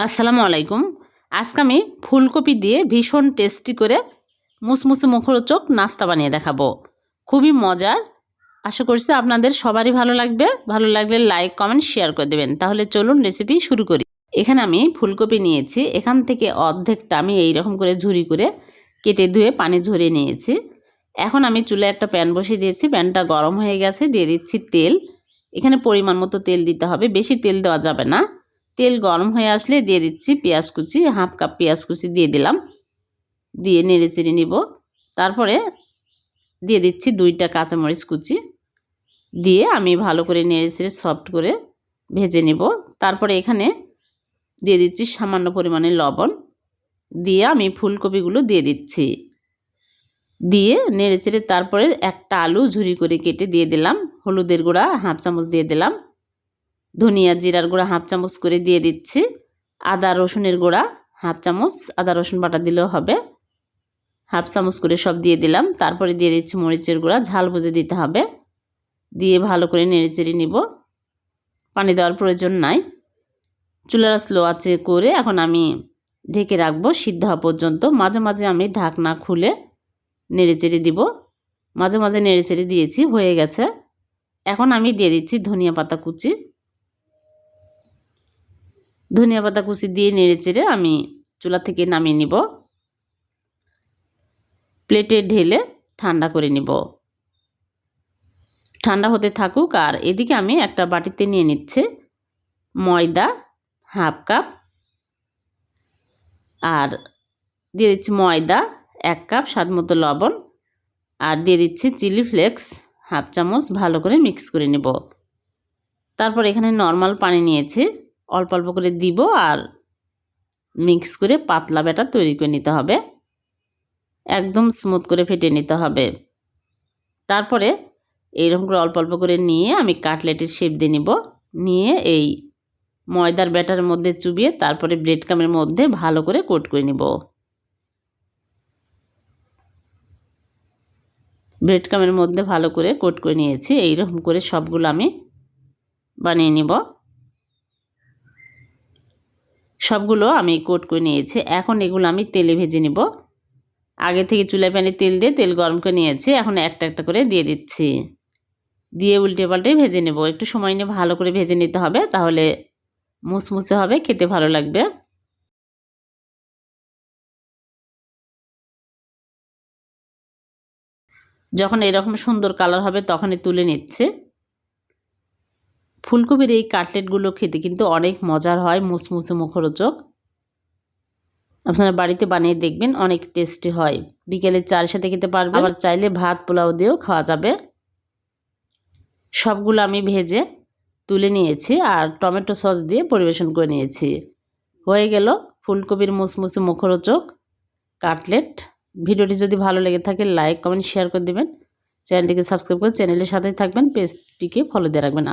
আসসালামু আলাইকুম। আজকে আমি ফুলকপি দিয়ে ভীষণ টেস্টি করে মুসমুসে মুখরোচক নাস্তা বানিয়ে দেখাবো। খুবই মজার। আশা করছি আপনাদের সবারই ভালো লাগবে। ভালো লাগলে লাইক, কমেন্ট, শেয়ার করে দেবেন। তাহলে চলুন রেসিপি শুরু করি। এখানে আমি ফুলকপি নিয়েছি। এখান থেকে অর্ধেকটা আমি এই রকম করে ঝুরি করে কেটে ধুয়ে পানি ঝরিয়ে নিয়েছি। এখন আমি চুলে একটা প্যান বসিয়ে দিয়েছি। প্যানটা গরম হয়ে গেছে। দিয়ে দিচ্ছি তেল। এখানে পরিমাণ মতো তেল দিতে হবে। বেশি তেল দেওয়া যাবে না। তেল গরম হয়ে আসলে দিয়ে দিচ্ছি পেঁয়াজ কুচি, হাফ কাপ পেঁয়াজ কুচি দিয়ে দিলাম। দিয়ে নেড়ে চেড়ে নিব। তারপরে দিয়ে দিচ্ছি দুইটা কাঁচামরিচ কুচি। দিয়ে আমি ভালো করে নেড়ে চেড়ে সফট করে ভেজে নিব। তারপরে এখানে দিয়ে দিচ্ছি সামান্য পরিমাণে লবণ। দিয়ে আমি ফুলকপিগুলো দিয়ে দিচ্ছি। দিয়ে নেড়ে চেড়ে তারপরে একটা আলু ঝুরি করে কেটে দিয়ে দিলাম। হলুদের গুঁড়া, হাফ চামচ দিয়ে দিলাম। ধনিয়া জিরার গুঁড়া হাফ চামচ করে দিয়ে দিচ্ছি। আদা, রসুনের গুঁড়া হাফ চামচ, আদা, রসুন বাটা দিলেও হবে। হাফ চামচ করে সব দিয়ে দিলাম। তারপরে দিয়ে দিচ্ছি মরিচের গুঁড়া, ঝাল বুঝে দিতে হবে। দিয়ে ভালো করে নেড়ে চেড়ে নিব। পানি দেওয়ার প্রয়োজন নাই। চুলার স্লো আছে করে এখন আমি ঢেকে রাখব সিদ্ধ হওয়া পর্যন্ত। মাঝে মাঝে আমি ঢাকনা খুলে নেড়ে চেড়ে দিব। মাঝে মাঝে নেড়ে চেড়ে দিয়েছি, হয়ে গেছে। এখন আমি দিয়ে দিচ্ছি ধনিয়া পাতা কুচি। ধনিয়া পাতা কুচি দিয়ে নেড়ে চেড়ে আমি চুলা থেকে নামিয়ে নিব। প্লেটে ঢেলে ঠান্ডা করে নিব। ঠান্ডা হতে থাকুক আর এদিকে আমি একটা বাটিতে নিয়ে নিচ্ছে ময়দা হাফ কাপ আর দিয়ে দিচ্ছি ময়দা এক কাপ স্বাদ মতো লবণ আর দিয়ে দিচ্ছি চিলি ফ্লেক্স হাফ চামচ ভালো করে মিক্স করে নেব। তারপর এখানে নর্মাল পানি নিয়েছি। অল্প অল্প করে দিব আর মিক্স করে পাতলা ব্যাটার তৈরি করে নিতে হবে। একদম স্মুথ করে ফেটে নিতে হবে। তারপরে এইরকম করে অল্প অল্প করে নিয়ে আমি কাটলেটের শেপ দিয়ে নিব। নিয়ে এই ময়দার ব্যাটার মধ্যে চুবিয়ে তারপরে ব্রেড কামের মধ্যে ভালো করে কোট করে নিব। ব্রেড কামের মধ্যে ভালো করে কোট করে নিয়েছি। এইরকম করে সবগুলো আমি বানিয়ে নিব। সবগুলো আমি কোট করে নিয়েছি। এখন এগুলো আমি তেলে ভেজে নিব। আগে থেকে চুলায় প্যানে তেল দিয়ে তেল গরম করে নিয়েছি। এখন একটা একটা করে দিয়ে দিচ্ছি। দিয়ে উল্টে পাল্টে ভেজে নেব। একটু সময় নিয়ে ভালো করে ভেজে নিতে হবে, তাহলে মুসমুসে হবে, খেতে ভালো লাগবে। যখন এরকম সুন্দর কালার হবে, তখনই তুলে নিচ্ছে। ফুলকপির এই কাটলেটগুলো খেতে কিন্তু অনেক মজার হয়, মুসমুসে মুখরোচক। আপনারা বাড়িতে বানিয়ে দেখবেন, অনেক টেস্টি হয়। বিকেলে চায়ের সাথে খেতে পারবেন। আবার চাইলে ভাত, পোলাও দিয়েও খাওয়া যাবে। সবগুলো আমি ভেজে তুলে নিয়েছি আর টমেটো সস দিয়ে পরিবেশন করে নিয়েছি। হয়ে গেল ফুলকপির মুসমুসে মুখরোচক কাটলেট। ভিডিওটি যদি ভালো লেগে থাকে, লাইক, কমেন্ট, শেয়ার করে দেবেন। চ্যানেলটিকে সাবস্ক্রাইব করে চ্যানেলের সাথেই থাকবেন, পেজটিকে ফলো দিয়ে রাখবেন।